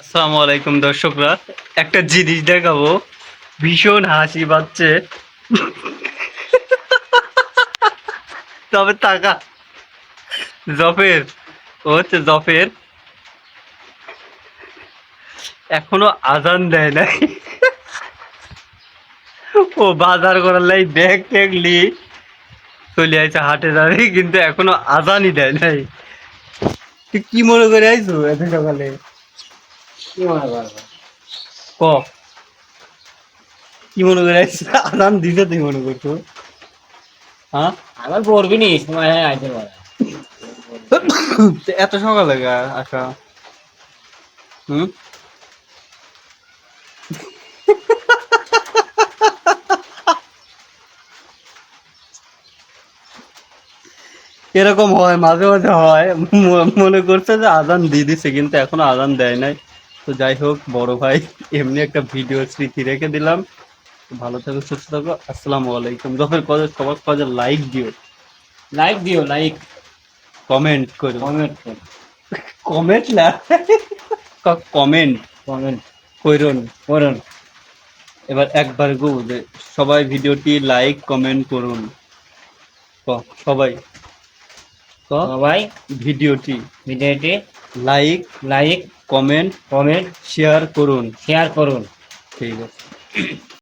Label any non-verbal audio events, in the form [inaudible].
আসসালামু আলাইকুম দর্শকরা, একটা জিনিস দেখাবো। ভীষণ হাসি পাচ্ছে। তবে টাকা জফের, ও হচ্ছে জফের। এখনও আজান দেয় নাই। ও বাজার করার লাই ব্যাগ ট্যাগ লি চলে আইছে হাটে যাবে, কিন্তু এখনও আজানই দেয় নাই। তুই কি মনে করে আইছো এত সকালে কি? মনে ক মনে করে আজান দিতে তুই মনে করছ? হ্যাঁ? আমার পড়বি নি সময় হয়ে আইতে পারে। [coughs] এত সকালে গা আসা। হুম? [laughs] এরকম হয় মাঝে মাঝে হয়। মনে করছে যে আজান দিয়ে দিছে কিন্তু এখনও আজান দেয় নাই। তো যাই হোক বড় ভাই এমনি একটা ভিডিও স্মৃতি রেখে দিলাম। ভালো থাকো সুস্থ থাকো আসসালামু আলাইকুম। যখন কজে সবার কজে লাইক দিও। লাইক দিও লাইক কমেন্ট করো। কমেন্ট করো। কমেন্ট না? কমেন্ট কমেন্ট করুন। করুন। এবার একবার গো যে সবাই ভিডিওটি লাইক কমেন্ট করুন। ক, সবাই। ক, সবাই ভিডিওটি ভিডিওটি like like comment comment share করুন। শেয়ার করুন। ঠিক আছে।